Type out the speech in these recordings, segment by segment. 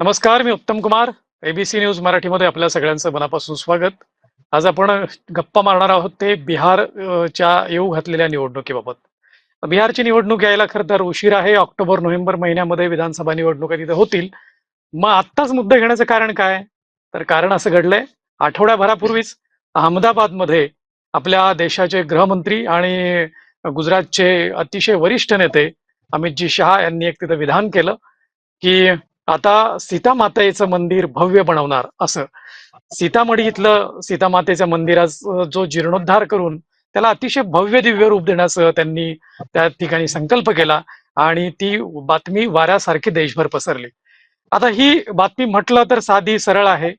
नमस्कार मी उत्तम Kumar ABC news मराठीमध्ये आपल्या सगळ्यांचं मनापासून स्वागत. आज आपण गप्पा मारणार आहोत ते बिहारच्या येऊ घातलेल्या निवडणुकीबाबत. बिहारची निवडणूक यायला खरं तर उशीर आहे. ऑक्टोबर नोव्हेंबर महिन्यामध्ये विधानसभा निवडणुका तिथे होतील. मग आत्ताच मुद्दा घेण्याचं कारण काय? तर कारण असं घडलंय आठवड्याभरापूर्वीच अहमदाबादमध्ये आपल्या देशाचे गृहमंत्री आणि गुजरातचे अतिशय वरिष्ठ नेते अमितजी शहा यांनी एक तिथं विधान केलं की आता सीतामातेचं मंदिर भव्य बनवणार असं. सीतामढी इथलं सीतामातेच्या मंदिराचा जो जीर्णोद्धार करून त्याला अतिशय भव्य दिव्य रूप देण्याचं त्यांनी त्या ठिकाणी संकल्प केला आणि ती बातमी वाऱ्यासारखी देशभर पसरली. आता ही बातमी म्हटलं तर साधी सरळ आहे.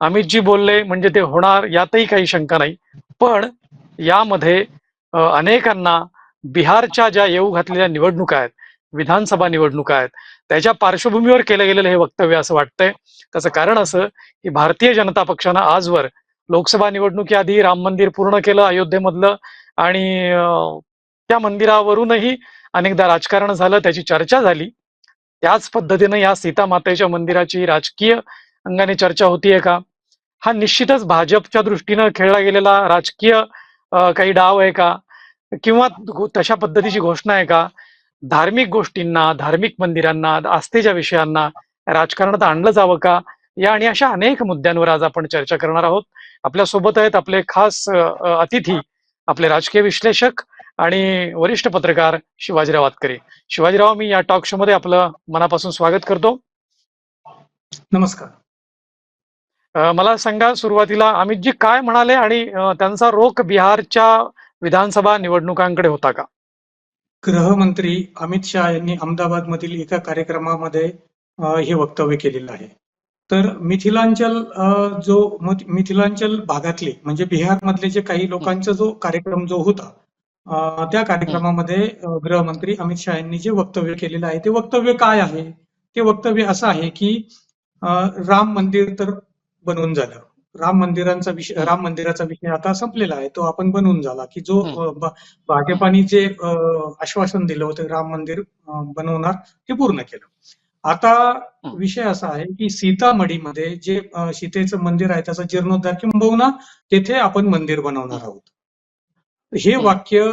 अमितजी बोलले म्हणजे ते होणार यातही काही शंका नाही. पण यामध्ये अनेकांना बिहारच्या ज्या येऊ घातलेल्या निवडणुका आहेत विधानसभा निवडणुका आहेत. त्याच्या पार्श्वभूमीवर केलं गेलेलं हे वक्तव्य असं वाटतंय. त्याचं कारण असं की भारतीय जनता पक्षानं आजवर लोकसभा निवडणुकीआधी राम मंदिर पूर्ण केलं अयोध्येमधलं आणि त्या मंदिरावरूनही अनेकदा राजकारण झालं त्याची चर्चा झाली. त्याच पद्धतीनं या सीता मातेच्या मंदिराची राजकीय अंगाने चर्चा होतीये का? हा निश्चितच भाजपच्या दृष्टीनं खेळला गेलेला राजकीय काही डाव आहे का? किंवा तशा पद्धतीची घोषणा आहे का? धार्मिक गोष्टींना धार्मिक मंदिरांना आस्थेच्या विषयांना राजकारणात आणलं जावं का? या आणि अशा अनेक मुद्द्यांवर आज आपण चर्चा करणार आहोत. आपल्यासोबत आहेत आपले खास अतिथी आपले राजकीय विश्लेषक आणि वरिष्ठ पत्रकार शिवाजीराव वातकरे. शिवाजीराव मी या टॉक शो मध्ये आपलं मनापासून स्वागत करतो. नमस्कार. मला सांगा सुरुवातीला अमितजी काय म्हणाले आणि त्यांचा रोख बिहारच्या विधानसभा निवडणुकांकडे होता का? गृहमंत्री अमित शहा यांनी अहमदाबाद मधील एका कार्यक्रमामध्ये हे वक्तव्य केलेलं आहे. तर मिथिलांचल जो मिथिलांचल भागातले म्हणजे बिहार मधले जे काही लोकांचा जो कार्यक्रम जो होता त्या कार्यक्रमामध्ये गृहमंत्री अमित शहा यांनी जे वक्तव्य केलेलं आहे ते वक्तव्य काय आहे? ते वक्तव्य असं आहे की राम मंदिर तर बनवून झालं. राम मंदिरांचा विषय राम मंदिराचा विषय आता संपलेला आहे. तो आपण बनवून झाला की जो भाजपाने जे आश्वासन दिलं होतं राम मंदिर बनवणार ते पूर्ण केलं. आता. विषय असा आहे की सीतामढीमध्ये जे सीतेचं मंदिर आहे त्याचा जीर्णोद्धार किंबहुना तेथे आपण मंदिर बनवणार आहोत. हे. वाक्य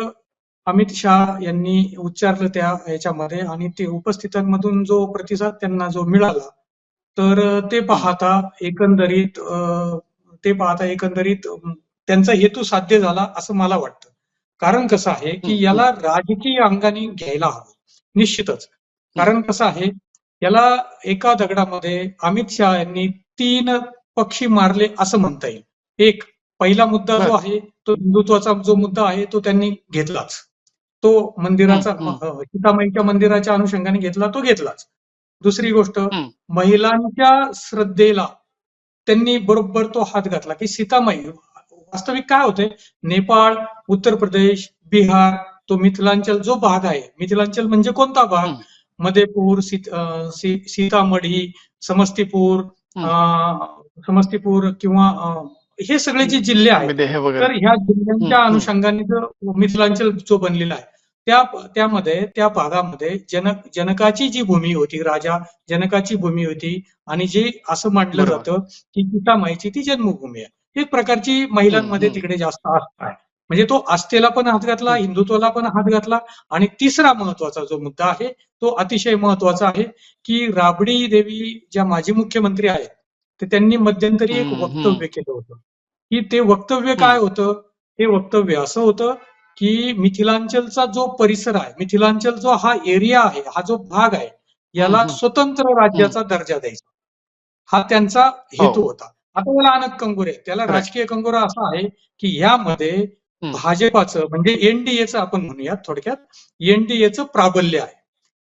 अमित शहा यांनी उच्चारलं त्या याच्यामध्ये आणि ते उपस्थितांमधून जो प्रतिसाद त्यांना जो मिळाला तर ते पाहता एकंदरीत अ, ते पाहता एकंदरीत त्यांचा हेतू साध्य झाला असं मला वाटतं. कारण कसं आहे की याला राजकीय अंगाने घ्यायला हवं निश्चितच. कारण कसं आहे याला एका दगडामध्ये अमित शहा यांनी तीन पक्षी मारले असं म्हणता येईल. एक पहिला मुद्दा जो. आहे तो हिंदुत्वाचा जो मुद्दा आहे तो त्यांनी घेतलाच. तो मंदिराचा सीतामाईच्या मंदिराच्या अनुषंगाने घेतला तो घेतलाच. दुसरी गोष्ट. महिलांच्या श्रद्धेला त्यांनी बरोबर तो हात घातला की सीतामाई वास्तविक काय होते नेपाळ उत्तर प्रदेश बिहार तो मिथिलांचल जो भाग आहे. मिथिलांचल म्हणजे कोणता भाग. मधेपूर सीतामढी समस्तीपूर समस्तीपूर किंवा हे सगळे जे जिल्हे आहेत. तर ह्या जिल्ह्यांच्या. अनुषंगाने जो मिथिलांचल जो बनलेला आहे. त्या त्यामध्ये त्या भागामध्ये जनक जनकाची जी भूमी होती राजा जनकाची भूमी होती आणि जे असं बरोबर. जातं की सीतामाईची ती जन्मभूमी आहे एक प्रकारची महिलांमध्ये. तिकडे जास्त आस्था आहे म्हणजे तो आस्थेला पण हात घातला. हिंदुत्वाला पण हात घातला आणि तिसरा महत्त्वाचा जो मुद्दा आहे तो अतिशय महत्त्वाचा आहे की राबडी देवी ज्या माजी मुख्यमंत्री आहेत तर त्यांनी मध्यंतरी एक. वक्तव्य केलं होतं की ते वक्तव्य काय होतं ते वक्तव्य असं होतं की मिथिलांचलचा जो परिसर आहे मिथिलांचल जो हा एरिया आहे हा जो भाग आहे याला. स्वतंत्र राज्याचा दर्जा द्यायचा हा त्यांचा हेतू हो. होता आता याला अनेक कंगोरे. त्याला. राजकीय कंगोरा असा आहे की यामध्ये. भाजपाचं म्हणजे एनडीएचं आपण म्हणूयात थोडक्यात एनडीएचं प्राबल्य आहे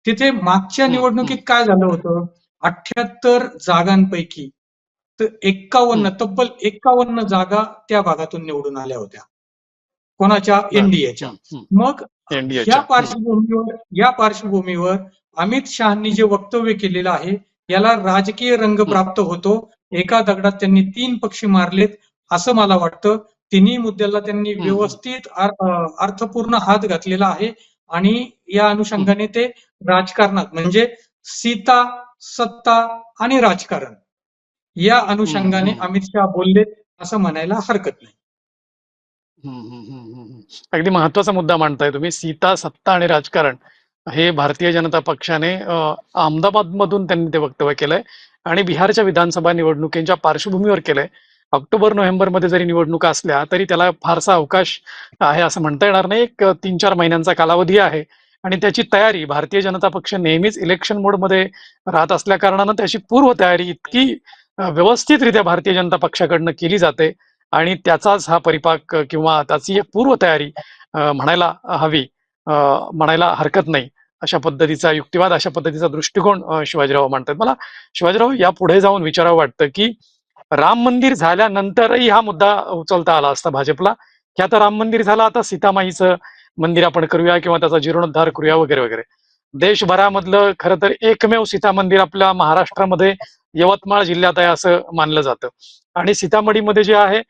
तिथे मागच्या निवडणुकीत काय झालं होतं अठ्याहत्तर जागांपैकी तर एक्कावन्न. तब्बल एक्कावन्न जागा त्या भागातून निवडून आल्या होत्या कोणाच्या. एनडीएच्या. मग या पार्श्वभूमीवर या पार्श्वभूमीवर अमित शहानी जे वक्तव्य केलेलं आहे याला राजकीय रंग प्राप्त होतो एका दगडात त्यांनी तीन पक्षी मारलेत असं मला वाटतं तिन्ही मुद्द्याला त्यांनी. व्यवस्थित अर्थपूर्ण हात घातलेला आहे आणि या अनुषंगाने ते राजकारणात म्हणजे सीता सत्ता आणि राजकारण या अनुषंगाने. अमित शहा बोललेत असं म्हणायला हरकत नाही अगदी महत्त्वाचा मुद्दा मांडताय तुम्ही. सीता सत्ता आणि राजकारण हे भारतीय जनता पक्षाने अहमदाबाद मधून त्यांनी ते वक्तव्य केलंय आणि बिहारच्या विधानसभा निवडणुकींच्या पार्श्वभूमीवर केलंय. ऑक्टोबर नोव्हेंबरमध्ये जरी निवडणुका असल्या तरी त्याला फारसा अवकाश आहे असं म्हणता येणार नाही. एक तीन चार महिन्यांचा कालावधी आहे आणि त्याची तयारी भारतीय जनता पक्ष नेहमीच इलेक्शन मोडमध्ये राहत असल्या कारणानं त्याची पूर्व तयारी इतकी व्यवस्थितरित्या भारतीय जनता पक्षाकडनं केली जाते. आणि त्याचाच हा परिपाक किंवा त्याची एक पूर्व तयारी म्हणायला हवी म्हणायला हरकत नाही अशा पद्धतीचा युक्तिवाद अशा पद्धतीचा दृष्टिकोन शिवाजीराव मांडतात. मला शिवाजीराव या पुढे जाऊन विचारावं वाटतं की राम मंदिर झाल्यानंतरही हा मुद्दा उचलता आला असता भाजपला. की आता राम मंदिर झालं आता सीतामाईचं मंदिर आपण करूया किंवा त्याचा जीर्णोद्धार करूया वगैरे वगैरे. देशभरामधलं खरं तर एकमेव सीता मंदिर आपल्या महाराष्ट्रामध्ये यवतमाळ जिल्ह्यात आहे असं मानलं जातं. आणि सीतामढीमध्ये जे आहे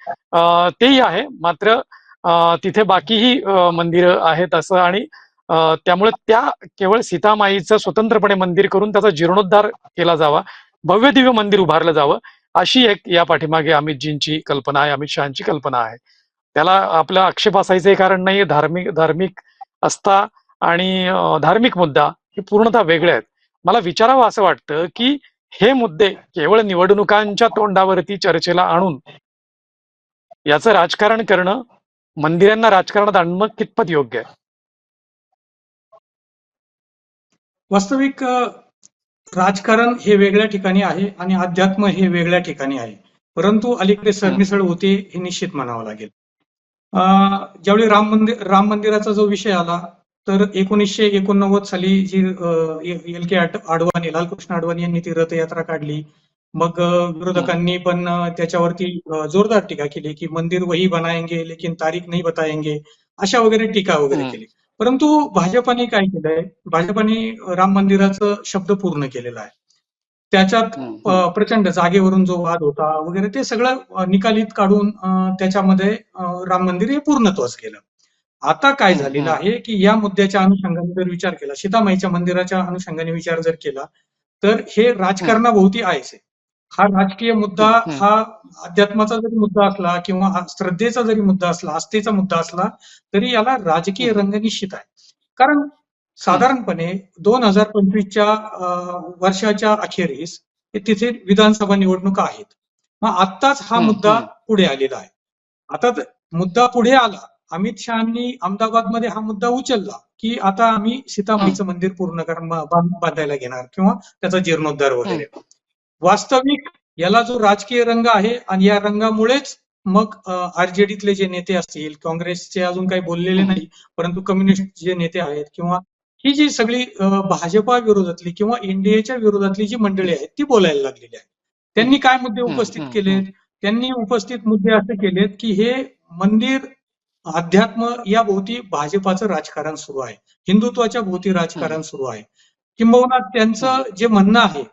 तेही आहे. मात्र अं, तिथे बाकीही मंदिरं आहेत असं आणि त्यामुळे त्या केवळ सीतामाईचं स्वतंत्रपणे मंदिर करून त्याचा जीर्णोद्धार केला जावा. भव्य दिव्य मंदिर उभारलं जावं अशी एक या पाठीमागे अमितजींची कल्पना आहे अमित शहाची कल्पना आहे. त्याला आपला आक्षेप असायचंही कारण नाही धार्मिक धार्मिक असता आणि धार्मिक मुद्दा हे पूर्णतः वेगळे आहेत. मला विचारावं असं वाटतं की हे मुद्दे केवळ निवडणुकांच्या तोंडावरती चर्चेला आणून याचं राजकारण करणं मंदिरांना राजकारणात आणणं कितपत योग्य आहे? वास्तविक राजकारण हे वेगळ्या ठिकाणी आहे आणि अध्यात्म हे वेगळ्या ठिकाणी आहे. परंतु अलीकडे सरमिसळ होते हे निश्चित म्हणावं लागेल. अ, ज्यावेळी राम मंदिर राम मंदिराचा जो विषय आला तर एकोणीसशे एकोणनव्वद साली जी एल के आडवाणी लालकृष्ण अडवाणी यांनी ती रथयात्रा काढली. मग विरोधकांनी पण त्याच्यावरती जोरदार टीका केली की मंदिर वही बनाएंगे लेकिन तारीख नाही बताएंगे अशा वगैरे टीका वगैरे. केली. परंतु भाजपाने काय केलंय? भाजपाने राम मंदिराचं शब्द पूर्ण केलेला आहे. त्याच्यात प्रचंड जागेवरून जो वाद होता वगैरे ते सगळं निकालीत काढून त्याच्यामध्ये राम मंदिर हे पूर्णत्वास गेलं. आता काय झालेलं. आहे की या मुद्द्याच्या अनुषंगाने जर विचार केला सीतामाईच्या मंदिराच्या अनुषंगाने विचार जर केला तर हे राजकारणाभोवती आहेच आहे हा राजकीय मुद्दा. हा अध्यात्माचा जरी मुद्दा असला किंवा हा श्रद्धेचा जरी मुद्दा असला आस्थेचा मुद्दा असला तरी याला राजकीय. रंग निश्चित आहे कारण साधारणपणे दोन हजार पंचवीसच्या वर्षाच्या अखेरीस हे तिथे विधानसभा निवडणुका आहेत मग आत्ताच हा मुद्दा. पुढे आलेला आहे आता मुद्दा पुढे आला अमित शहानी अहमदाबादमध्ये हा मुद्दा उचलला की आता आम्ही सीतामाईचं मंदिर पूर्ण करून बांधायला घेणार किंवा त्याचा जीर्णोद्धार वगैरे. वास्तविक याला जो राजकीय रंग आहे आणि या रंगामुळेच मग आरजेडीतले जे नेते असतील काँग्रेसचे अजून काही बोललेले. नाही परंतु कम्युनिस्ट जे नेते आहेत किंवा ही जी सगळी भाजपा विरोधातली किंवा एनडीएच्या विरोधातली जी मंडळी आहेत ती बोलायला लागलेली आहे त्यांनी काय मुद्दे उपस्थित हम्म, केले हम्म. त्यांनी उपस्थित मुद्दे असे केलेत की हे मंदिर अध्यात्म या भोवती भाजपाचं राजकारण सुरू आहे. हिंदुत्वाच्या भोवती राजकारण सुरू आहे. किंबहुना त्यांचं जे म्हणणं आहे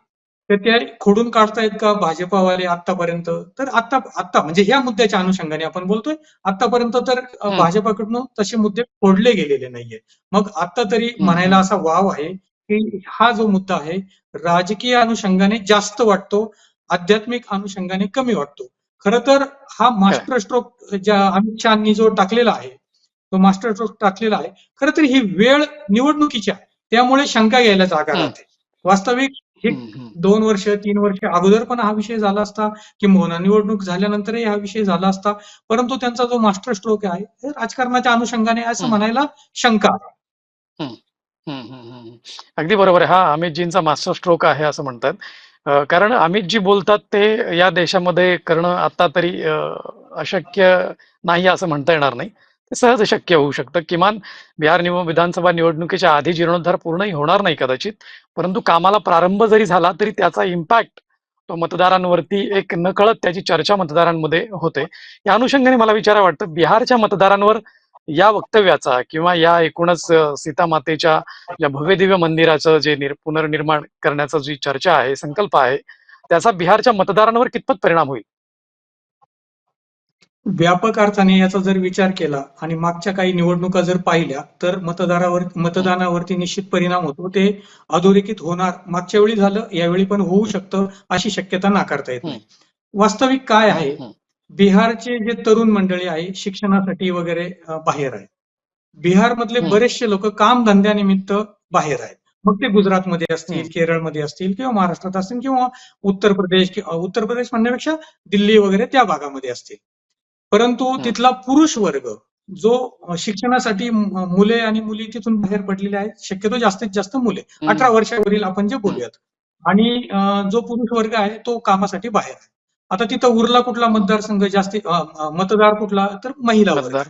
तर ते खोडून काढतायत का भाजपावाले आतापर्यंत तर आता आता म्हणजे ह्या मुद्द्याच्या अनुषंगाने आपण बोलतोय. आतापर्यंत तर. भाजपाकडून तसे मुद्दे फोडले गेलेले नाहीये मग आता तरी. म्हणायला असा वाव आहे की हा जो मुद्दा आहे राजकीय अनुषंगाने जास्त वाटतो आध्यात्मिक अनुषंगाने कमी वाटतो. खर तर हा मास्टर स्ट्रोक ज्या अमित शहानी जो टाकलेला आहे तो मास्टर स्ट्रोक टाकलेला आहे खरं तर ही वेळ निवडणुकीची आहे त्यामुळे शंका घ्यायला जागा. राहते वास्तविक हे. दोन वर्ष तीन वर्ष अगोदर पण हा विषय झाला असता किंवा निवडणूक झाल्यानंतरही हा विषय झाला असता परंतु त्यांचा जो मास्टर स्ट्रोक आहे हे राजकारणाच्या अनुषंगाने असं. म्हणायला शंका आहे. अगदी बरोबर आहे हा अमितजींचा मास्टर स्ट्रोक आहे असं म्हणतात कारण अमित जी बोलतात ते या देशामध्ये करणं आता तरी अशक्य नाही असं म्हणता येणार नाही. ते सहज शक्य होऊ शकतं. किमान बिहार निव विधानसभा निवडणुकीच्या आधी जीर्णोद्धार पूर्णही होणार नाही कदाचित परंतु कामाला प्रारंभ जरी झाला तरी त्याचा इम्पॅक्ट तो मतदारांवरती एक नकळत त्याची चर्चा मतदारांमध्ये होते. या अनुषंगाने मला विचारा वाटतं बिहारच्या मतदारांवर या वक्तव्याचा किंवा या एकूणच अ, सीतामातेच्या या भव्य दिव्य मंदिराचं जे निर पुनर्निर्माण करण्याचा जी चर्चा आहे संकल्प आहे त्याचा बिहारच्या मतदारांवर कितपत परिणाम होईल? व्यापक अर्थाने याचा जर विचार केला आणि मागच्या काही निवडणुका जर पाहिल्या तर मतदारावर मतदानावरती निश्चित परिणाम होतो. ते अधोरेखित होणार मागच्या वेळी झालं यावेळी पण होऊ शकतं अशी शक्यता नाकारता येत नाही. वास्तविक काय आहे. बिहारचे जे तरुण मंडळी आहे शिक्षणासाठी वगैरे बाहेर आहे बिहारमधले. बरेचसे लोक काम धंद्यानिमित्त बाहेर आहेत मग ते गुजरातमध्ये असतील. केरळमध्ये असतील किंवा महाराष्ट्रात असतील किंवा उत्तर प्रदेश कि- अ, उत्तर प्रदेश म्हणण्यापेक्षा दिल्ली वगैरे त्या भागामध्ये असतील परंतु. तिथला पुरुष वर्ग जो शिक्षणासाठी मुले आणि मुली तिथून बाहेर पडलेले आहेत शक्यतो जास्तीत जास्त मुले. अठरा वर्षावरील आपण जे बोलूयात आणि जो पुरुष वर्ग आहे तो कामासाठी बाहेर आहे आता तिथं उरला कुठला मतदारसंघ जास्ती मतदार कुठला? तर महिला वर्ग. मतदार.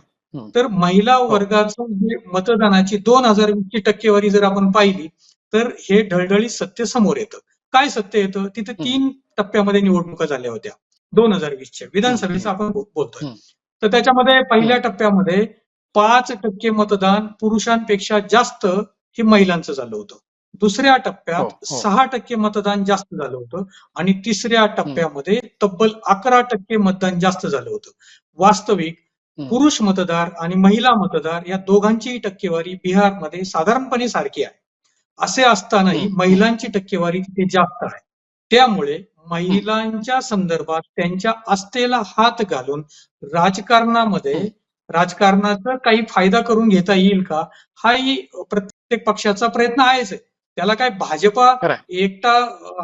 तर महिला वर्गाचं जे मतदानाची दोन हजार वीसची टक्केवारी जर आपण पाहिली तर हे ढळढळीत सत्य समोर येतं. काय सत्य येतं? तिथे तीन टप्प्यामध्ये निवडणुका झाल्या होत्या. दोन हजार वीसच्या. विधानसभेचं आपण बोलतोय. हं. तर त्याच्यामध्ये पहिल्या टप्प्यामध्ये पाच टक्के मतदान पुरुषांपेक्षा जास्त हे महिलांचं झालं होतं. दुसऱ्या हो, टप्प्यात हो. सहा टक्के मतदान जास्त झालं होतं आणि तिसऱ्या टप्प्यामध्ये तब्बल अकरा टक्के मतदान जास्त झालं होतं वास्तविक हं. पुरुष मतदार आणि महिला मतदार या दोघांचीही टक्केवारी बिहारमध्ये साधारणपणे सारखी आहे असे असतानाही हं. महिलांची टक्केवारी तिथे जास्त आहे त्यामुळे महिलांच्या संदर्भात त्यांच्या आस्थेला हात घालून राजकारणामध्ये हं. राजकारणाचा काही फायदा करून घेता येईल का हाही प्रत्येक पक्षाचा प्रयत्न आहेच आहे त्याला काय भाजपा. एकटा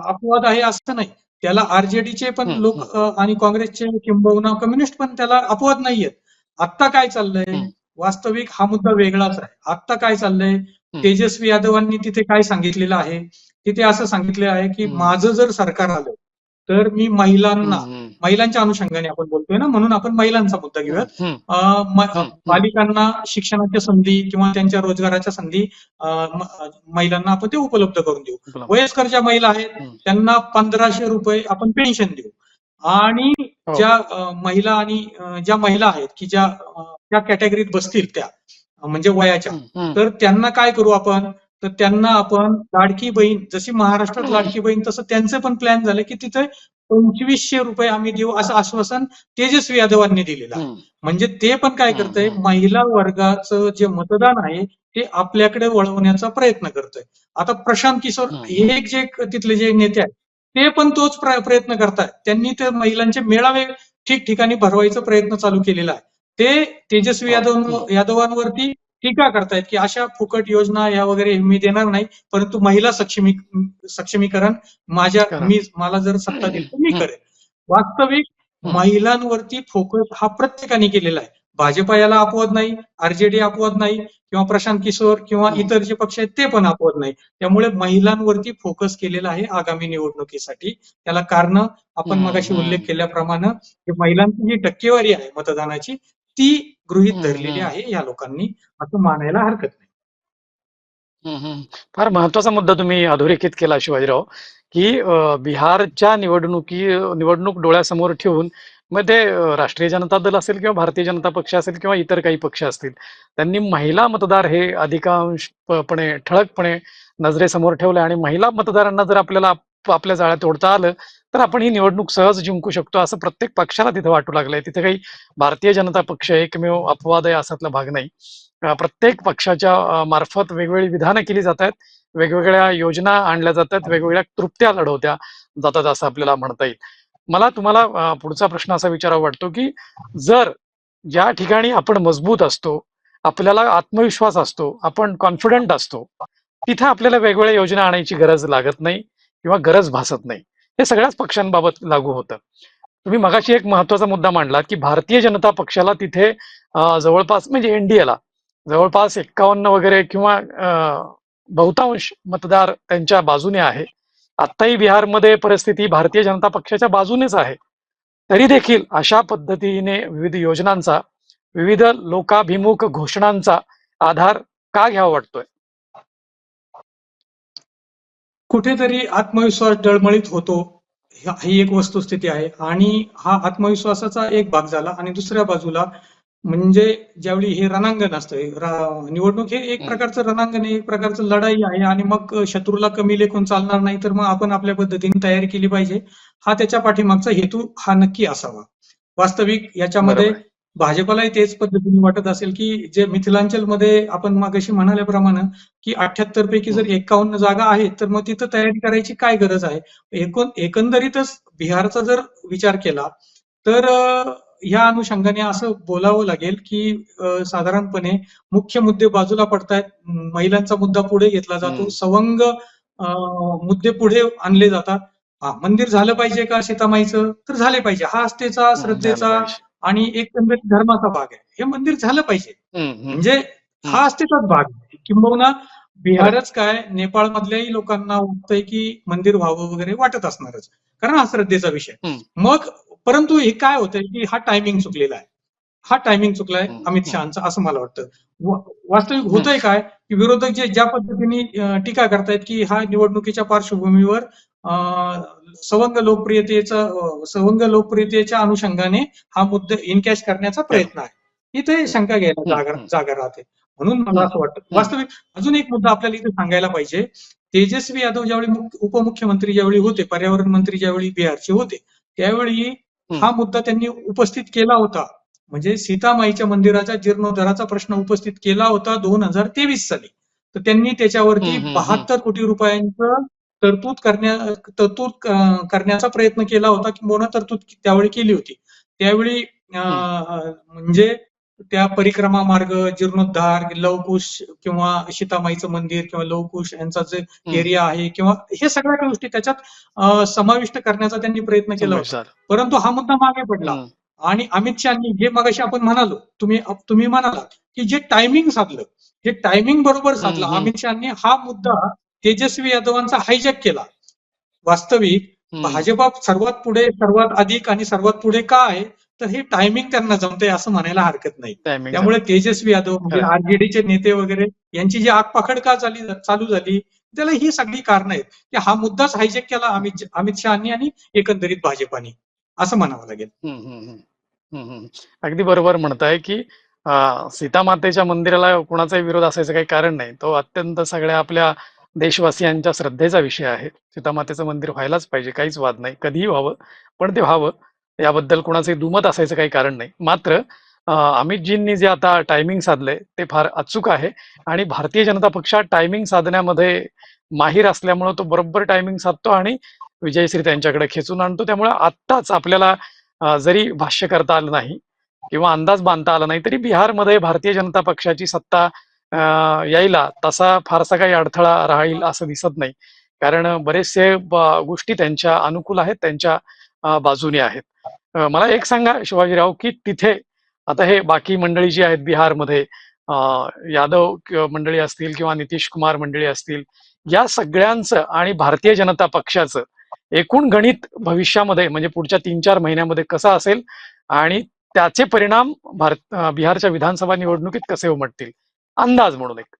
अपवाद आहे असं नाही. त्याला आरजेडीचे पण लोक आणि काँग्रेसचे किंबहुना कम्युनिस्ट पण त्याला अपवाद नाहीयेत. आत्ता काय चाललंय. वास्तविक हा मुद्दा वेगळाच आहे. आत्ता काय चाललंय? तेजस्वी यादवांनी तिथे काय सांगितलेलं आहे? तिथे असं सांगितलं आहे की. माझं जर सरकार आलं तर मी महिलांना महिलांच्या अनुषंगाने आपण बोलतोय ना म्हणून आपण महिलांचा मुद्दा घेऊयात. बालिकांना शिक्षणाच्या संधी किंवा त्यांच्या रोजगाराच्या संधी महिलांना आपण ते उपलब्ध करून देऊ. वयस्कर ज्या महिला आहेत. त्यांना पंधराशे रुपये आपण पेन्शन देऊ आणि हो. ज्या महिला आणि ज्या महिला आहेत की ज्या त्या कॅटेगरीत बसतील त्या म्हणजे वयाच्या. तर त्यांना काय करू आपण तर त्यांना आपण लाडकी बहीण जशी महाराष्ट्रात लाडकी बहीण तसं त्यांचं पण प्लॅन झालं की तिथे पंचवीसशे रुपये आम्ही देऊ असं आश्वासन तेजस्वी यादवांनी दिलेलं आहे. म्हणजे ते पण काय करतंय. महिला वर्गाचं जे मतदान आहे ते आपल्याकडे वळवण्याचा प्रयत्न करतोय आता प्रशांत किशोर. हे एक जे तिथले जे नेते आहेत ते पण तोच प्र- प्रयत्न करतायत त्यांनी ते महिलांचे मेळावे ठिकठिकाणी भरवायचा प्रयत्न चालू केलेला आहे ते तेजस्वी यादव. यादवांवरती टीका करतायत की अशा फुकट योजना या वगैरे मी देणार नाही परंतु महिला सक्षमी सक्षमीकरण माझ्या. मी मला जर सत्ता दिली तर मी. करेन वास्तविक. महिलांवरती फोकस हा प्रत्येकाने केलेला आहे भाजपा याला अपवाद नाही आरजेडी अपवाद नाही किंवा प्रशांत किशोर किंवा. इतर जे पक्ष आहेत ते पण अपवाद नाही त्यामुळे महिलांवरती फोकस केलेला आहे आगामी निवडणुकीसाठी त्याला कारण आपण मगाशी. उल्लेख केल्याप्रमाणे महिलांची जी टक्केवारी आहे मतदानाची ती गृहीत धरलेली. आहे या लोकांनी असं मानायला हरकत नाही. फार महत्त्वाचा मुद्दा तुम्ही अधोरेखित केला शिवाजीराव की बिहारच्या निवडणुकी निवडणूक डोळ्यासमोर ठेवून मग ते राष्ट्रीय जनता दल असेल किंवा भारतीय जनता पक्ष असेल किंवा इतर काही पक्ष असतील त्यांनी महिला मतदार हे अधिकांशपणे ठळकपणे नजरेसमोर ठेवले आणि महिला मतदारांना जर आपल्याला आप- आपल्या जाळ्यात ओढता आलं तर आपण ही निवडणूक सहज जिंकू शकतो असं प्रत्येक पक्षाला तिथे वाटू लागलंय. तिथे काही भारतीय जनता पक्ष एकमेव अपवाद आहे असातला भाग नाही. प्रत्येक पक्षाच्या मार्फत वेगवेगळी विधानं केली जात आहेत. वेगवेगळ्या योजना आणल्या जातात वेगवेगळ्या तृप्त्या लढवत्या जातात असं आपल्याला म्हणता येईल. मला तुम्हाला पुढचा प्रश्न असा विचारावा वाटतो की जर ज्या ठिकाणी आपण मजबूत असतो आपल्याला आत्मविश्वास असतो आपण कॉन्फिडंट असतो तिथे आपल्याला वेगवेगळ्या योजना आणायची गरज लागत नाही किंवा गरज भासत नाही. हे सगळ्याच पक्षांबाबत लागू होतं. तुम्ही मगाशी एक महत्त्वाचा मुद्दा मांडला की भारतीय जनता पक्षाला तिथे जवळपास म्हणजे एनडीएला जवळपास एक्कावन्न वगैरे किंवा बहुतांश मतदार त्यांच्या बाजूने आहे. आत्ताही बिहारमध्ये परिस्थिती भारतीय जनता पक्षाच्या बाजूनेच आहे. तरी देखील अशा पद्धतीने विविध योजनांचा विविध लोकाभिमुख घोषणांचा आधार का घ्यावा वाटतोय? कुठेतरी आत्मविश्वास डळमळीत होतो. ही एक वस्तुस्थिती आहे. आणि हा आत्मविश्वासाचा एक भाग झाला आणि दुसऱ्या बाजूला म्हणजे ज्यावेळी हे रणांगण असतं निवडणूक हे एक. प्रकारचं रणांगण एक प्रकारचं लढाई आहे आणि मग शत्रूला कमी लेखून चालणार नाही तर मग आपण आपल्या पद्धतीने तयारी केली पाहिजे हा त्याच्या पाठीमागचा हेतू हा नक्की असावा वास्तविक याच्यामध्ये. भाजपलाही तेच पद्धतीने वाटत असेल की जे मिथिलांचलमध्ये आपण मागाशी म्हणाल्याप्रमाणे की अठ्याहत्तर पैकी जर एकावन्न जागा आहेत तर मग तिथं तयारी करायची काय गरज आहे एकूण एकंदरीतच बिहारचा जर विचार केला तर ह्या अनुषंगाने असं बोलावं लागेल की साधारणपणे मुख्य मुद्दे बाजूला पडतायत. महिलांचा मुद्दा पुढे घेतला जातो. सवंग मुद्दे पुढे आणले जातात. हा मंदिर झालं पाहिजे का सीतामाईचं? तर झाले पाहिजे. हा आस्थेचा श्रद्धेचा. आणि एकंदरीत धर्माचा भाग आहे. हे मंदिर झालं पाहिजे. म्हणजे हा आस्थेचाच भाग आहे. किंबहुना बिहारच काय नेपाळ मधल्याही लोकांना वाटतंय की मंदिर व्हावं वगैरे वाटत असणारच. कारण हा श्रद्धेचा विषय. मग परंतु हे काय होतंय की हा टायमिंग चुकलेला आहे. हा टायमिंग चुकलाय. अमित शहाचा असं मला वाटतं. वास्तविक होतंय काय की विरोधक जे ज्या पद्धतीने टीका करतायत की हा निवडणुकीच्या पार्श्वभूमीवर सवंग लोकप्रियतेचा सवंग लोकप्रियतेच्या अनुषंगाने हा मुद्दा इनकॅश करण्याचा प्रयत्न आहे. इथे शंका घ्यायला जागा. जागा राहते. म्हणून मला असं वाटतं. वास्तविक अजून एक मुद्दा आपल्याला इथे सांगायला पाहिजे. तेजस्वी यादव ज्यावेळी मुख्य- उपमुख्यमंत्री ज्यावेळी होते पर्यावरण मंत्री ज्यावेळी बिहारचे होते त्यावेळी हा. मुद्दा त्यांनी उपस्थित केला होता. म्हणजे सीतामाईच्या मंदिराच्या जीर्णोद्धाराचा प्रश्न उपस्थित केला होता दोन हजार तेवीस साली. तर त्यांनी त्याच्यावरती बहात्तर कोटी रुपयांचं तरतूद करण्या तरतूद करण्याचा प्रयत्न केला होता किंवा तरतूद त्यावेळी केली होती. त्यावेळी म्हणजे त्या परिक्रमा मार्ग जीर्णोद्धार लवकुश किंवा सीतामाईचं मंदिर किंवा लवकुश यांचा जे एरिया आहे किंवा हे सगळ्या गोष्टी त्याच्यात समाविष्ट करण्याचा त्यांनी प्रयत्न केला होता. परंतु हा मुद्दा मागे पडला. आणि अमित शहानी जे मगाशी आपण म्हणालो तुम्ही तुम्ही म्हणाला की जे टायमिंग साधलं जे टायमिंग बरोबर साधलं. अमित शहानी हा मुद्दा तेजस्वी यादवांचा हायजॅक केला वास्तविक. भाजपा सर्वात पुढे सर्वात अधिक आणि सर्वात पुढे का आहे तर हे टायमिंग त्यांना जमतंय असं म्हणायला हरकत नाही. त्यामुळे तेजस्वी यादव म्हणजे. आरजेडीचे नेते वगैरे यांची जी आगपाखड का झाली चालू झाली त्याला ही सगळी कारण आहेत. की हा मुद्दाच हायजॅक केला अमित अमित शहानी आणि एकंदरीत भाजपानी. असं म्हणावं लागेल. अगदी बरोबर म्हणताय की सीतामातेच्या मंदिराला कुणाचाही विरोध असायचं काही कारण नाही. तो अत्यंत सगळ्या आपल्या देशवासियांच्या श्रद्धेचा विषय आहे. सीतामातेचं मंदिर व्हायलाच पाहिजे. काहीच वाद नाही. कधीही व्हावं पण ते व्हावं. याबद्दल कुणाचे दुमत असायचं काही कारण नाही. मात्र अमितजींनी जे आता टायमिंग साधलंय ते फार अचूक आहे. आणि भारतीय जनता पक्षात टायमिंग साधण्यामध्ये माहीर असल्यामुळे तो बरोबर टायमिंग साधतो आणि विजयश्री त्यांच्याकडे खेचून आणतो. त्यामुळे आत्ताच आपल्याला जरी भाष्य करता आलं नाही किंवा अंदाज बांधता आला नाही तरी बिहारमध्ये भारतीय जनता पक्षाची सत्ता यायला तसा फारसा काही अडथळा राहील असं दिसत नाही. कारण बरेचसे गोष्टी त्यांच्या अनुकूल आहेत त्यांच्या बाजूने आहेत. मला एक सांगा शिवाजीराव की तिथे आता हे बाकी मंडळी जी आहेत बिहारमध्ये यादव मंडळी असतील किंवा नितीश कुमार मंडळी असतील या सगळ्यांचं आणि भारतीय जनता पक्षाचं एकूण गणित भविष्यामध्ये म्हणजे पुढच्या तीन चार महिन्यामध्ये कसं असेल आणि त्याचे परिणाम भारत बिहारच्या विधानसभा निवडणुकीत कसे उमटतील? अंदाज म्हणून एक.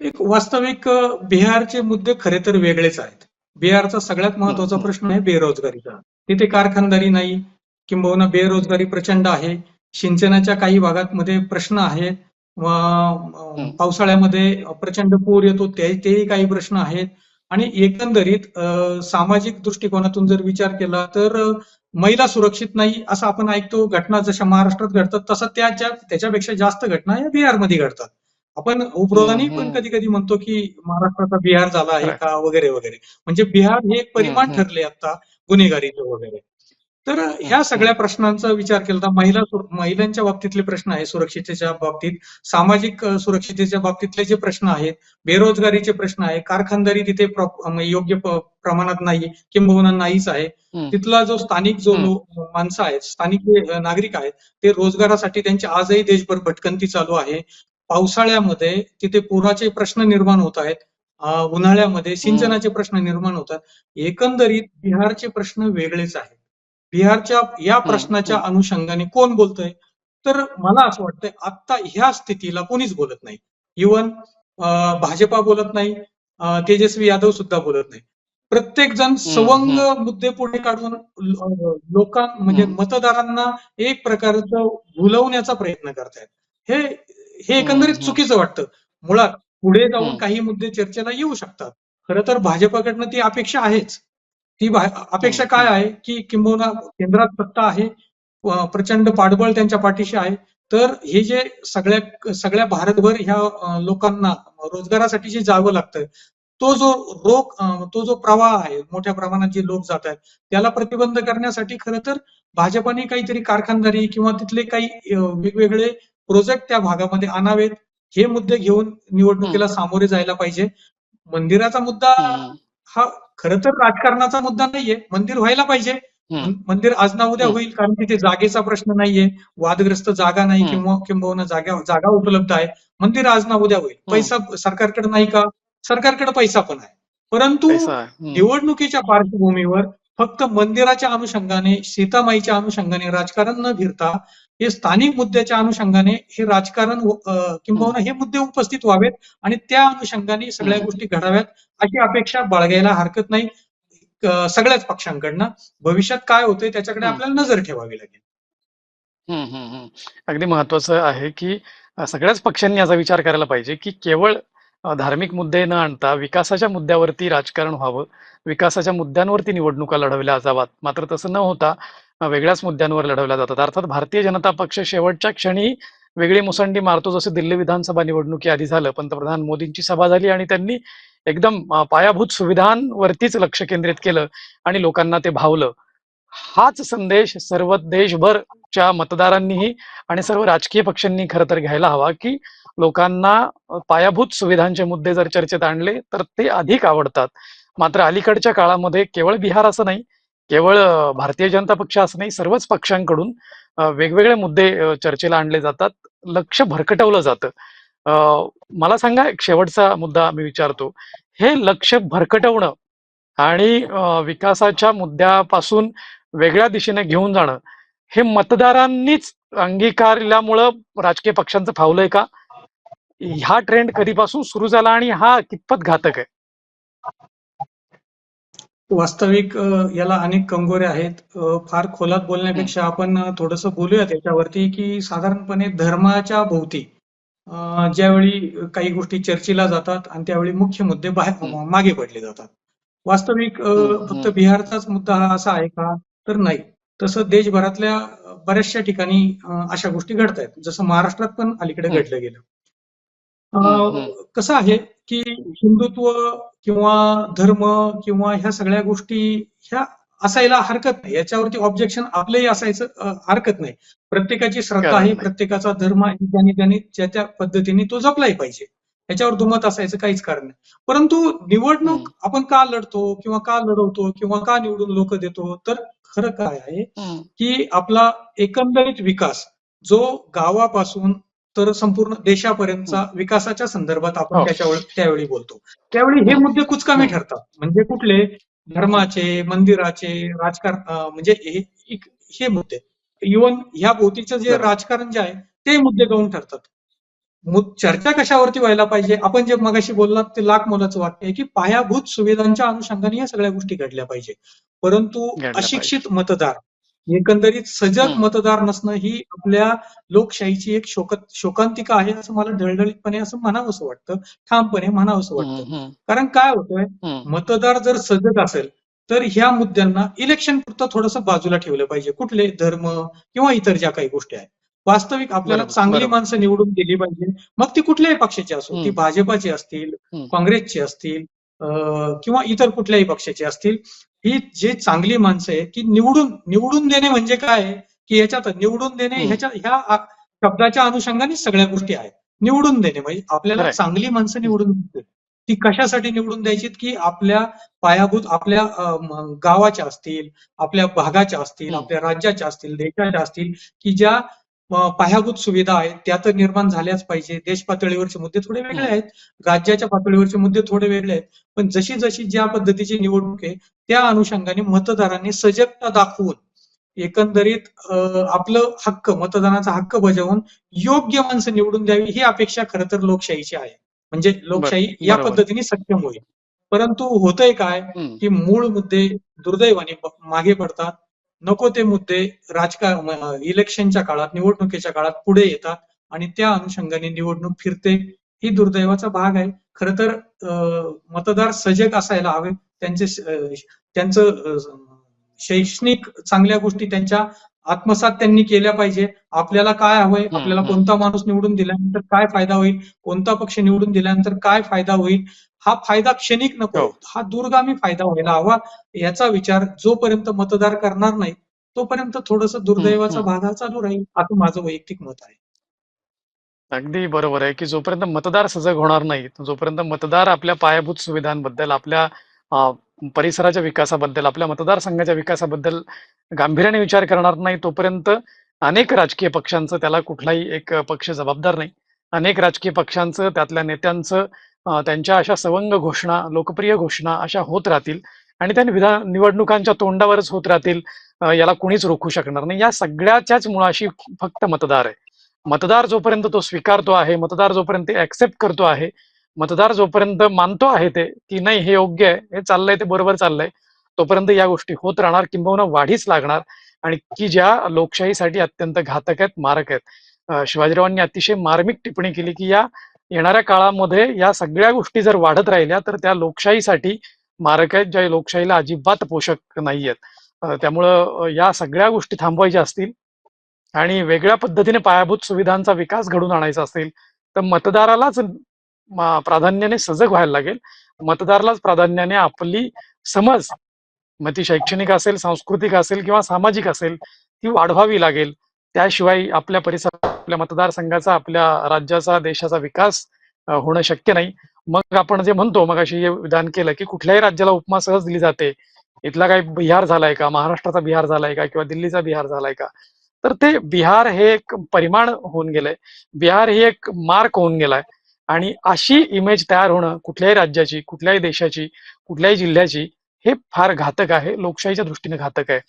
एक वास्तविक बिहारचे मुद्दे खरे तर वेगळेच आहेत. बिहारचा सगळ्यात महत्त्वाचा. प्रश्न आहे बेरोजगारीचा तिथे कारखानदारी नाही किंबहुना बेरोजगारी प्रचंड आहे. सिंचनाच्या काही भागांमध्ये प्रश्न आहेत. व, अ, पावसाळ्यामध्ये प्रचंड पूर येतो ते तेही काही प्रश्न आहेत. आणि एकंदरीत सामाजिक दृष्टिकोनातून जर विचार केला तर महिला सुरक्षित नाही असं आपण ऐकतो. घटना जशा महाराष्ट्रात घडतात तसं त्याच्या त्याच्यापेक्षा जास्त घटना या बिहारमध्ये घडतात. आपण उपरोधाने पण. कधी कधी म्हणतो की महाराष्ट्राचा बिहार झाला आहे. का वगैरे वगैरे म्हणजे बिहार हे एक परिमाण. ठरले आता गुन्हेगारीचं वगैरे तर ह्या सगळ्या प्रश्नांचा विचार केला तर महिला महिलांच्या बाबतीतले प्रश्न आहे सुरक्षितेच्या बाबतीत सामाजिक सुरक्षितेच्या बाबतीतले जे प्रश्न आहेत बेरोजगारीचे प्रश्न आहे कारखानदारी तिथे योग्य प्रमाणात नाही किंबहुना नाहीच आहे. तिथला जो स्थानिक जो माणसं आहेत स्थानिक नागरिक आहेत ते रोजगारासाठी त्यांची आजही देशभर भटकंती चालू आहे पावसाळ्यामध्ये तिथे पुराचे प्रश्न निर्माण होत आहेत. उन्हाळ्यामध्ये सिंचनाचे प्रश्न निर्माण होतात. एकंदरीत बिहारचे प्रश्न वेगळेच आहेत. बिहारच्या या प्रश्नाच्या अनुषंगाने कोण बोलतंय? तर मला असं वाटतंय आता ह्या स्थितीला कोणीच बोलत नाही. इवन भाजपा बोलत नाही तेजस्वी यादव सुद्धा बोलत नाही. प्रत्येक जण सवंग मुद्दे पुढे काढून लोकां म्हणजे. मतदारांना एक प्रकारचं भुलवण्याचा प्रयत्न करतायत. हे हे एकंदरीत हम्म. चुकीचं वाटतं मुळात पुढे जाऊन. काही मुद्दे चर्चेला येऊ शकतात खरं तर भाजपाकडनं ती अपेक्षा आहेच ती अपेक्षा हम्म, काय. आहे की किंबहुना केंद्रात सत्ता आहे प्रचंड पाठबळ त्यांच्या पाठीशी आहे तर हे जे सगळ्या सगळ्या भारतभर ह्या लोकांना रोजगारासाठी जे जावं लागतं तो जो रोग तो जो प्रवाह आहे मोठ्या प्रमाणात जे लोक जात आहेत त्याला प्रतिबंध करण्यासाठी खरं तर भाजपाने काहीतरी कारखानदारी किंवा तिथले काही वेगवेगळे प्रोजेक्ट त्या भागामध्ये आणावेत. हे मुद्दे घेऊन निवडणुकीला सामोरे जायला पाहिजे. मंदिराचा मुद्दा हा खरं तर राजकारणाचा मुद्दा नाहीये. मंदिर व्हायला पाहिजे. मंदिर आज ना उद्या. होईल कारण तिथे जागेचा प्रश्न नाहीये. वादग्रस्त जागा नाही. किंवा किंबहुना जागा जागा उपलब्ध आहे. मंदिर आज ना उद्या होईल. पैसा सरकारकडे नाही का? सरकारकडे पैसा पण आहे. परंतु निवडणुकीच्या पार्श्वभूमीवर फक्त मंदिराच्या अनुषंगाने सीतामाईच्या अनुषंगाने राजकारण न फिरता हे स्थानिक मुद्द्याच्या अनुषंगाने हे राजकारण किंबहुना हे मुद्दे उपस्थित व्हावेत आणि त्या अनुषंगाने सगळ्या. गोष्टी घडाव्यात अशी अपेक्षा बाळगायला हरकत नाही सगळ्याच पक्षांकडनं भविष्यात काय होतंय त्याच्याकडे. आपल्याला नजर ठेवावी लागेल हम्म, हम्म, हम्म. अगदी महत्वाचं आहे की सगळ्याच पक्षांनी याचा विचार करायला पाहिजे की केवळ धार्मिक मुद्दे न आणता विकासाच्या मुद्द्यावरती राजकारण व्हावं विकासाच्या मुद्द्यांवरती निवडणुका लढवल्या जाव्यात मात्र तसं न होता वेगळ्याच मुद्द्यांवर लढवल्या जातात. अर्थात भारतीय जनता पक्ष शेवटच्या क्षणी वेगळी मुसंडी मारतो जसं दिल्ली विधानसभा निवडणुकी आधी झालं. पंतप्रधान मोदींची सभा झाली आणि त्यांनी एकदम पायाभूत सुविधांवरतीच लक्ष केंद्रित केलं आणि लोकांना ते भावलं. हाच संदेश सर्व देशभरच्या मतदारांनीही आणि सर्व राजकीय पक्षांनी खरं तर घ्यायला हवा की लोकांना पायाभूत सुविधांचे मुद्दे जर चर्चेत आणले तर ते अधिक आवडतात. मात्र अलीकडच्या काळामध्ये केवळ बिहार असं नाही केवळ भारतीय जनता पक्ष असं नाही सर्वच पक्षांकडून वेगवेगळे मुद्दे चर्चेला आणले जातात लक्ष भरकटवलं जातं. मला सांगा एक शेवटचा मुद्दा मी विचारतो. हे लक्ष भरकटवणं आणि विकासाच्या मुद्द्यापासून वेगळ्या दिशेने घेऊन जाणं हे मतदारांनीच अंगीकारल्यामुळं राजकीय पक्षांचं फावलंय का? हा ट्रेंड कधीपासून सुरू झाला आणि हा कितपत घातक आहे? वास्तविक याला अनेक कंगोरे आहेत. फार खोलात बोलण्यापेक्षा आपण थोडस बोलूया त्याच्यावरती की साधारणपणे धर्माच्या भोवती ज्यावेळी काही गोष्टी चर्चेला जातात आणि त्यावेळी मुख्य मुद्दे बाहेर. मागे पडले जातात. वास्तविक फक्त. बिहारचाच मुद्दा हा असा आहे का? तर नाही. तसं देशभरातल्या बऱ्याचशा ठिकाणी अशा गोष्टी घडत आहेत. जसं महाराष्ट्रात पण अलीकडे. घडलं गेलं. कसं आहे की हिंदुत्व किंवा धर्म किंवा ह्या सगळ्या गोष्टी ह्या असायला हरकत नाही याच्यावरती ऑब्जेक्शन आपलंही असायचं हरकत नाही प्रत्येकाची श्रद्धा आहे. प्रत्येकाचा धर्म आहे ज्याने ज्याने ज्या त्या पद्धतीने तो जपलाही पाहिजे याच्यावर दुमत असायचं काहीच कारण नाही परंतु निवडणूक. आपण का लढतो किंवा का लढवतो किंवा का निवडून लोक देतो तर खरं काय आहे. की आपला एकंदरीत विकास जो गावापासून तर संपूर्ण देशापर्यंतचा विकासाच्या संदर्भात आपण हो. त्याच्यावर त्यावेळी बोलतो. त्यावेळी हे मुद्दे कुचकामे. ठरतात. म्हणजे कुठले? धर्माचे मंदिराचे राजकारण म्हणजे हे हे मुद्दे. इवन ह्या भोवतीचं जे. राजकारण जे आहे ते मुद्दे गौण ठरतात. चर्चा कशावरती व्हायला पाहिजे? आपण जे मगाशी बोललात ते लाख मोलाचं वाक्य आहे की पायाभूत सुविधांच्या अनुषंगाने या सगळ्या गोष्टी घडल्या पाहिजे. परंतु अशिक्षित मतदार एकंदरीत सजग. मतदार नसणं ही आपल्या लोकशाहीची एक शोक शोकांतिका आहे असं मला ढळढळीतपणे असं म्हणावंसं वाटतं ठामपणे म्हणावंसं वाटतं हम्म, हम्म, कारण काय होतंय. मतदार जर सजग असेल तर ह्या मुद्द्यांना इलेक्शन पुरतं थोडंसं बाजूला ठेवलं पाहिजे कुठले धर्म किंवा इतर ज्या काही गोष्टी आहेत वास्तविक आपल्याला चांगली. माणसं निवडून दिली पाहिजे मग ती कुठल्याही पक्षाची असो ती. भाजपाची असतील. काँग्रेसची असतील किंवा इतर कुठल्याही पक्षाची असतील ही जे चांगली माणसं आहे की निवडून निवडून देणे म्हणजे काय? की याच्यात निवडून देणे. ह्याच्या ह्या शब्दाच्या अनुषंगाने सगळ्या गोष्टी आहेत निवडून देणे म्हणजे आपल्याला. चांगली माणसं निवडून. ती कशासाठी निवडून द्यायची की आपल्या पायाभूत आपल्या गावाच्या असतील आपल्या भागाच्या असतील. आपल्या राज्याच्या असतील देशाच्या असतील की ज्या पायाभूत सुविधा आहेत त्या तर निर्माण झाल्याच पाहिजे देश पातळीवरचे मुद्दे थोडे वेगळे हम्म. आहेत राज्याच्या पातळीवरचे मुद्दे थोडे वेगळे आहेत पण जशी जशी ज्या पद्धतीची निवडणूक आहे त्या अनुषंगाने मतदारांनी सजगता दाखवून एकंदरीत आपलं हक्क मतदानाचा हक्क बजावून योग्य माणसं निवडून द्यावी ही अपेक्षा खरं तर लोकशाहीची आहे म्हणजे लोकशाही या. पद्धतीने सक्षम होईल परंतु होतंय काय. की मूळ मुद्दे दुर्दैवाने मागे पडतात नको ते मुद्दे राजकारण इलेक्शनच्या काळात निवडणुकीच्या काळात पुढे येतात आणि त्या अनुषंगाने निवडणूक फिरते. ही दुर्दैवाचा भाग आहे. खरं तर अं, मतदार सजग असायला हवे. त्यांचे त्यांचं शैक्षणिक चांगल्या गोष्टी त्यांच्या आत्मसात त्यांनी केल्या पाहिजे. आपल्याला काय हवंय? आपल्याला. कोणता माणूस निवडून दिल्यानंतर काय फायदा होईल? कोणता पक्ष निवडून दिल्यानंतर काय फायदा होईल? हा फायदा क्षणिक नको. हो. हा दूरगामी फायदा व्हायला हवा याचा विचार जोपर्यंत मतदार करणार नाही तोपर्यंत थोडस दुर्दैवाचा हा चालू राहील असं माझं वैयक्तिक मत आहे. अगदी बरोबर आहे की जोपर्यंत मतदार सजग होणार नाही जोपर्यंत मतदार आपल्या पायाभूत सुविधांबद्दल आपल्या परिसराच्या विकासाबद्दल आपल्या मतदारसंघाच्या विकासाबद्दल गांभीर्याने विचार करणार नाही तोपर्यंत अनेक राजकीय पक्षांचं त्याला कुठलाही एक पक्ष जबाबदार नाही. अनेक राजकीय पक्षांचं त्यातल्या नेत्यांचं त्यांच्या अशा सवंग घोषणा लोकप्रिय घोषणा अशा होत राहतील आणि त्या विधान निवडणुकांच्या तोंडावरच होत राहतील याला कुणीच रोखू शकणार नाही. या सगळ्याच्याच मुळाशी फक्त मतदार आहे. मतदार जोपर्यंत तो स्वीकारतो आहे मतदार जोपर्यंत ऍक्सेप्ट करतो आहे मतदार जोपर्यंत मानतो आहे ते की नाही हे योग्य आहे हे चाललंय ते बरोबर चाललंय तोपर्यंत या गोष्टी होत राहणार किंबहुना वाढीच लागणार आणि की ज्या लोकशाहीसाठी अत्यंत घातक आहेत मारक आहेत. शिवाजीरावांनी अतिशय मार्मिक टिप्पणी केली की या येणाऱ्या काळामध्ये या सगळ्या गोष्टी जर वाढत राहिल्या तर त्या लोकशाहीसाठी मारक आहेत ज्या लोकशाहीला अजिबात पोषक नाहीयेत. त्यामुळं या सगळ्या गोष्टी थांबवायच्या असतील आणि वेगळ्या पद्धतीने पायाभूत सुविधांचा विकास घडून आणायचा असेल तर मतदारालाच प्राधान्याने सजग व्हायला लागेल. मतदारालाच प्राधान्याने आपली समज मग ती शैक्षणिक असेल सांस्कृतिक असेल किंवा सामाजिक असेल ती वाढवावी लागेल. त्याशिवाय आपल्या परिसरात आपल्या मतदारसंघाचा आपल्या राज्याचा देशाचा विकास होणं शक्य नाही. मग आपण जे म्हणतो मग अशी हे विधान केलं की कुठल्याही राज्याला उपमा सहज दिली जाते. इथला काही बिहार झालाय का? महाराष्ट्राचा बिहार झालाय का? किंवा दिल्लीचा बिहार झालाय का? तर ते बिहार हे एक परिमाण होऊन गेलंय. बिहार ही एक मार्क होऊन गेलाय. आणि अशी इमेज तयार होणं कुठल्याही राज्याची कुठल्याही देशाची कुठल्याही जिल्ह्याची हे फार घातक आहे. लोकशाहीच्या दृष्टीने घातक आहे.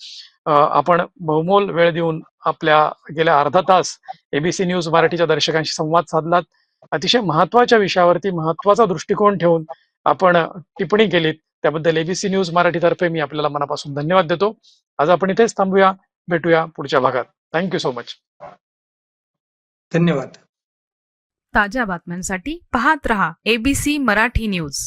आपण बहुमोल वेळ देऊन आपल्या गेल्या अर्धा तास एबीसी न्यूज मराठीच्या दर्शकांशी संवाद साधलात. अतिशय महत्त्वाच्या विषयावरती महत्त्वाचा दृष्टिकोन ठेवून आपण टिप्पणी केलीत. त्याबद्दल एबीसी न्यूज मराठीतर्फे मी आपल्याला मनापासून धन्यवाद देतो. आज आपण इथेच थांबूया. भेटूया पुढच्या भागात. थँक्यू सो मच धन्यवाद. ताज्या बातम्यांसाठी पाहत रहा एबीसी मराठी न्यूज